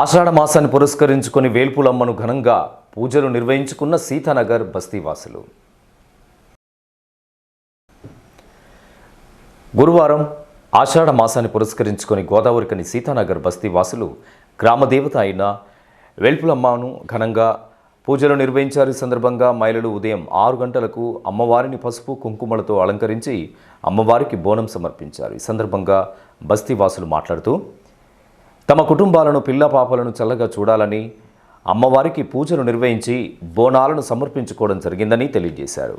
ఆషాఢ మాసాన్ని పురస్కరించుకొని వేల్పులమ్మను ఘనంగా పూజలు నిర్వహించుకున్న సీతానగర్ బస్తీవాసులు. గురువారం ఆషాఢ మాసాన్ని పురస్కరించుకొని గోదావరికని సీతానగర్ బస్తీవాసులు గ్రామదేవత అయిన వేల్పులమ్మను ఘనంగా పూజలు నిర్వహించారు. ఈ సందర్భంగా మహిళలు ఉదయం ఆరు గంటలకు అమ్మవారిని పసుపు కుంకుమలతో అలంకరించి అమ్మవారికి బోనం సమర్పించారు. ఈ సందర్భంగా బస్తీవాసులు మాట్లాడుతూ తమ కుటుంబాలను పిల్ల పాపలను చల్లగా చూడాలని అమ్మవారికి పూజలు నిర్వహించి బోనాలను సమర్పించుకోవడం జరిగిందని తెలియజేశారు.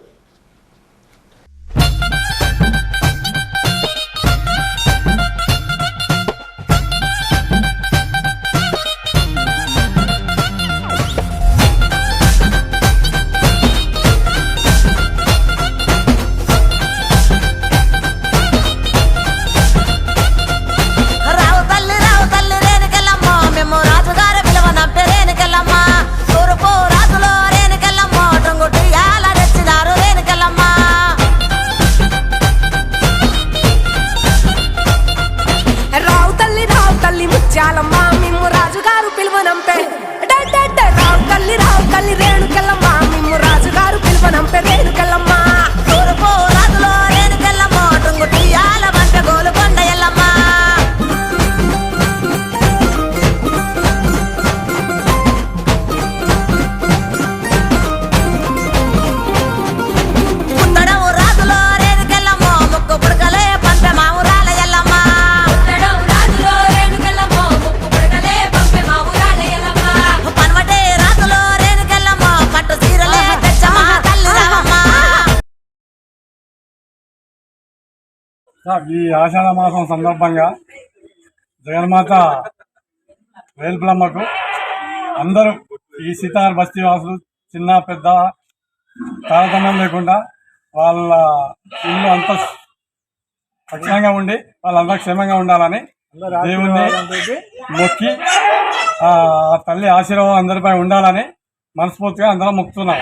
ఈ ఆషాఢ మాసం సందర్భంగా జగన్మాత వేల్పులమ్మకు అందరూ ఈ సీతార్ బస్తీ వాసులు చిన్న పెద్ద తారతమ్యం లేకుండా వాళ్ళ ఇల్లు అంతా రక్షణంగా ఉండి వాళ్ళందరూ క్షేమంగా ఉండాలని దేవుణ్ణి మొక్కి ఆ ఆ తల్లి ఆశీర్వాదం అందరిపై ఉండాలని మనస్ఫూర్తిగా అందరం మొక్కుతున్నాం.